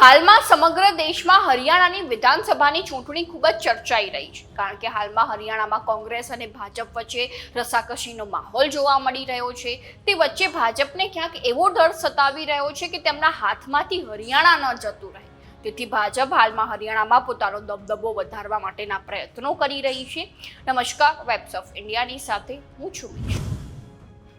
હાલમાં સમગ્ર દેશમાં હરિયાણાની વિધાનસભાની ચૂંટણી ખૂબ જ ચર્ચાઈ રહી છે. કારણ કે હાલમાં હરિયાણામાં કોંગ્રેસ અને ભાજપ વચ્ચે રસાકસીનો માહોલ જોવા મળી રહ્યો છે. તે વચ્ચે ભાજપને ક્યાંક એવો ડર સતાવી રહ્યો છે કે તેમના હાથમાંથી હરિયાણા ન જતું રહે. તેથી ભાજપ હાલમાં હરિયાણામાં પોતાનો દબદબો વધારવા માટેના પ્રયત્નો કરી રહી છે. નમસ્કાર વેબ્સ ઓફ ઇન્ડિયાની સાથે હું છું.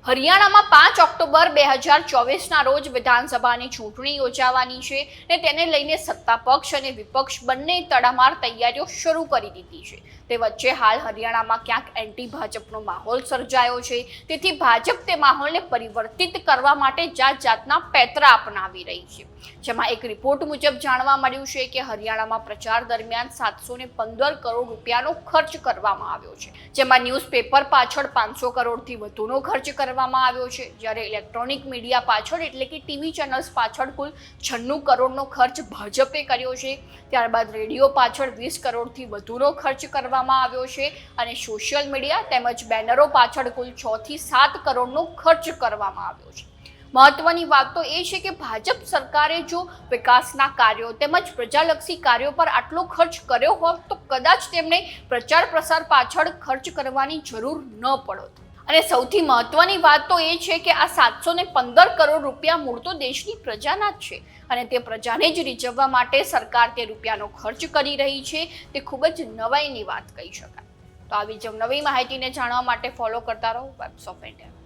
હરિયાણામાં પાંચ ઓક્ટોબર બે હજાર ચોવીસના રોજ વિધાનસભાની ચૂંટણી યોજાવાની છે ને તેને લઈને સત્તા પક્ષ અને વિપક્ષ બંને તડામાર તૈયારીઓ શરૂ કરી દીધી છે. તે વચ્ચે હાલ હરિયાણામાં ક્યાંક એન્ટી ભાજપનો માહોલ સર્જાયો છે. તેથી ભાજપ તે માહોલને પરિવર્તિત કરવા માટે જાત જાતના પેતરા અપનાવી રહી છે. જેમાં એક રિપોર્ટ મુજબ જાણવા મળ્યું છે કે હરિયાણામાં પ્રચાર દરમિયાન સાતસો ને પંદર કરોડ રૂપિયાનો ખર્ચ કરવામાં આવ્યો છે. જેમાં ન્યૂઝપેપર પાછળ પાંચસો કરોડથી વધુનો ખર્ચ કરવામાં આવ્યો છે. જ્યારે ઇલેક્ટ્રોનિક મીડિયા પાછળ, એટલે કે ટીવી ચેનલ્સ પાછળ કુલ છન્નું કરોડનો ખર્ચ ભાજપે કર્યો છે. ત્યારબાદ રેડિયો પાછળ વીસ કરોડથી વધુનો ખર્ચ કરવામાં આવ્યો છે અને સોશિયલ મીડિયા તેમજ બેનરો પાછળ કુલ છથી સાત કરોડનો ખર્ચ કરવામાં આવ્યો છે. મહત્વની વાત તો એ છે કે ભાજપ સરકારે જો વિકાસના કાર્યો તેમજ પ્રજાલક્ષી કાર્યો પર આટલો ખર્ચ કર્યો હોત તો કદાચ તેમણે પ્રચાર પ્રસાર પાછળ ખર્ચ કરવાની જરૂર ન પડત. અને સૌથી મહત્વની વાત તો એ છે કે આ સાતસો ને પંદર કરોડ રૂપિયા મૂળ તો દેશની પ્રજાના જ છે. અને તે પ્રજાને જ રીઝવવા માટે સરકાર તે રૂપિયાનો ખર્ચ કરી રહી છે. તે ખૂબ જ નવાઈની વાત કહી શકાય. તો આવી જ નવી માહિતીને જાણવા માટે ફોલો કરતા રહો. Webs of India